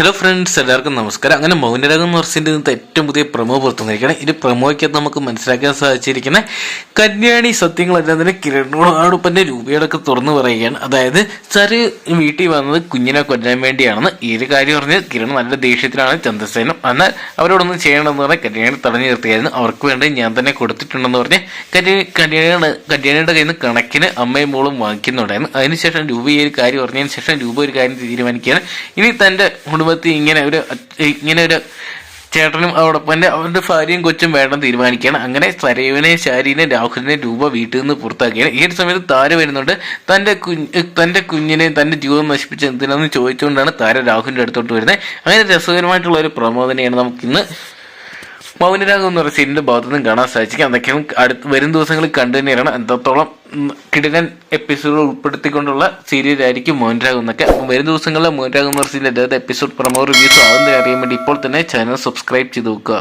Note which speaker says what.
Speaker 1: Hello friends എല്ലാവർക്കും നമസ്കാരം. അങ്ങനെ മൗനരാഗം പറഞ്ഞതിന്റെ ഇന്നത്തെ ഏറ്റവും പുതിയ പ്രമോ പുറത്തു ഇനി ഇത് പ്രൊമോയ്ക്കകത്ത് നമുക്ക് മനസ്സിലാക്കാൻ സാധിച്ചിരിക്കുന്ന കല്യാണി സത്യങ്ങളെല്ലാം തന്നെ കിരണോടൊപ്പന്റെ രൂപയോടൊക്കെ തുറന്നു പറയുകയാണ്. അതായത് ചെറു വീട്ടിൽ വന്നത് കുഞ്ഞിനെ കൊല്ലാൻ വേണ്ടിയാണെന്ന് ഈ ഒരു കാര്യം പറഞ്ഞ് കിരൺ നല്ല ദേഷ്യത്തിലാണ് ചന്ദ്രസേനം. എന്നാൽ അവരോടൊന്നും ചെയ്യണമെന്ന് പറഞ്ഞാൽ കല്യാണി തടഞ്ഞു നിർത്തിയായിരുന്നു. അവർക്ക് വേണ്ടി ഞാൻ തന്നെ കൊടുത്തിട്ടുണ്ടെന്ന് പറഞ്ഞ് കല്യാണി കല്യാണിയുടെ കല്യാണിയുടെ കയ്യിൽ നിന്ന് കണക്കിന് അമ്മയും മോളും വാങ്ങിക്കുന്നുണ്ടായിരുന്നു. അതിനുശേഷം രൂപ ഈ ഒരു കാര്യം പറഞ്ഞതിന് ശേഷം രൂപ ഒരു കാര്യം തീരുമാനിക്കുകയാണ്. ഇനി തന്റെ കുടുംബത്തിൽ ഇങ്ങനെ ഒരു ഇങ്ങനെ ഒരു ചേട്ടനും അവരോടൊപ്പം തന്നെ അവരുടെ ഭാര്യയും കൊച്ചും വേണം തീരുമാനിക്കുകയാണ് അങ്ങനെ സരയുവിനെ ശാരീനെ രാഹുലിനെ രൂപ വീട്ടിൽ നിന്ന് പുറത്താക്കിയാണ്. ഈ ഒരു സമയത്ത് താര വരുന്നുണ്ട്. തന്റെ കുഞ്ഞ് തന്റെ കുഞ്ഞിനെ തന്റെ ജീവിതം നശിപ്പിച്ച് എന്തിനാന്ന് ചോദിച്ചുകൊണ്ടാണ് താര രാഹുലിന്റെ അടുത്തോട്ട് വരുന്നത്. അങ്ങനെ രസകരമായിട്ടുള്ള ഒരു പ്രമോദനയാണ് നമുക്കിന്ന് മൗനരാഗം എന്ന് പറയുന്ന സീരിയലിന്റെ ഭാഗത്തുനിന്നും കാണാൻ സാധിക്കും. അതൊക്കെയാണ് അടുത്ത് വരും ദിവസങ്ങളിൽ കണ്ടു തന്നെയാണ്. എത്രത്തോളം കിടിലൻ എപ്പിസോഡുകൾ ഉൾപ്പെടുത്തിക്കൊണ്ടുള്ള സീരിയലായിരിക്കും മോഹൻരാഗം എന്നൊക്കെ. അപ്പം വരും ദിവസങ്ങളിലെ മോഹൻരാഗം എന്ന് പറയുന്ന എപ്പിസോഡ് പ്രമോ റിവ്യൂസ് ആവുന്നതിന് അറിയാൻ വേണ്ടി ഇപ്പോൾ തന്നെ ചാനൽ സബ്സ്ക്രൈബ് ചെയ്ത് നോക്കുക